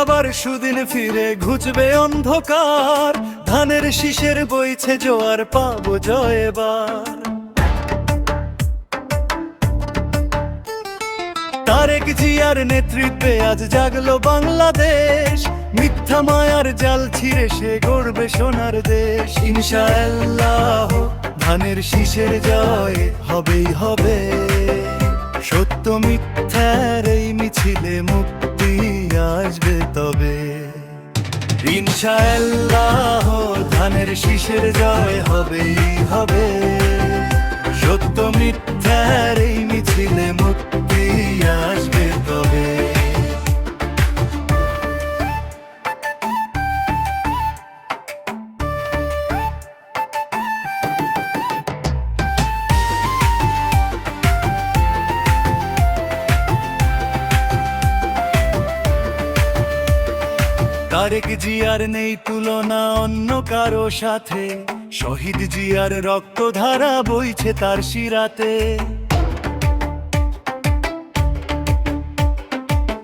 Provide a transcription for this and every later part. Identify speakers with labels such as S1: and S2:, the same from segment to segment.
S1: আবার সুদিন ফিরে, ঘুচবে অন্ধকার। ধানের শীষের বইছে জোয়ার, পাবো জয় এবার তারেক জিয়ার নেতৃত্বে আজ জাগলো বাংলাদেশ। মিথ্যা মায়ার জাল ছিঁড়ে সে গড়বে সোনার দেশ। ইনশাআল্লাহ, ধানের শীষের জয় হবেই হবে। ইনশাআল্লাহ ধানের শীষের জয় হবে। তারেক জিয়ার নেই তুলনা অন্য কারও সাথে। শহীদ জিয়ার রক্তধারা বইছে তার শিরাতে।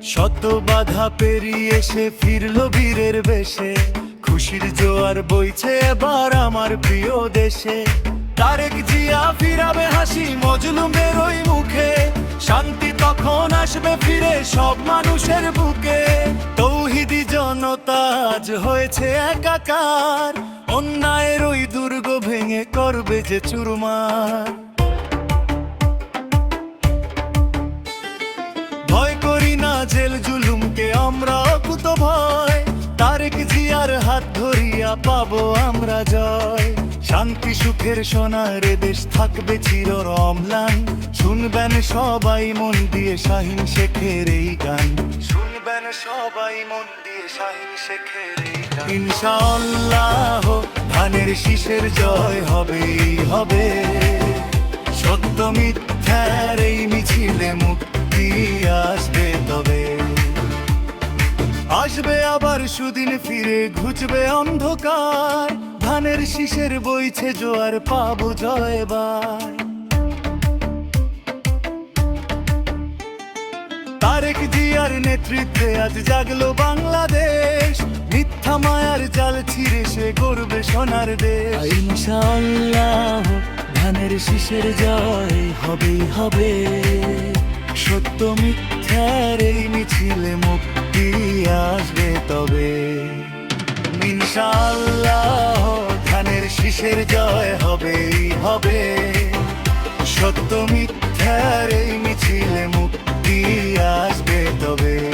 S1: শত বাধা পেরিয়ে সে ফিরল বীরের বেশে। খুশির জোয়ার বইছে এবার আমার প্রিয় দেশে। তারেক জিয়া ফিরাবে হাসি মজলুমের ওই মুখে। শান্তি তখন আসবে ফিরে সব মানুষের বুকে। তৌহিদি জনতা আজ হয়েছে একাকার। অন্যায়ের ওই দুর্গ ভেঙে করবে যে চুরমার। ভয় করি না জেল জুলুমকে, আমরা অকুত ভয় তারেক জিয়ার হাত ধরিয়া পাবো আমরা জয়। শান্তি সুখের সোনার দেশ থাকবে চির রমলান শুনবেন সবাই মন দিয়ে শাহিন শেখের এই গান। শুনবেন সবাই মন দিয়ে শাহিন শেখের এই গান। ধানের শীষের জয় হবেই হবে। সত্য মিথ্যার এই মিছিলে মুক্তি আসবে তবে। আসবে আবার সুদিন ফিরে, ঘুচবে অন্ধকার। ধানের শীষের বইছে জোয়ার, পাবো জয়বার। তারেক জিয়ার নেতৃত্বে আজ জাগলো বাংলাদেশ। মিথ্যা মায়ার জাল ছিঁড়ে সে গড়বে সোনার দেশ। ধানের শীষের জয় হবে হবে। সত্য মিথ্যার এই মিছিলে মুক্তি আসবে তবে। ইনশাআল্লাহ। দেশের জয় হবেই হবে। সত্য মিথ্যার এই মিছিলে মুক্তি আসবে তবে।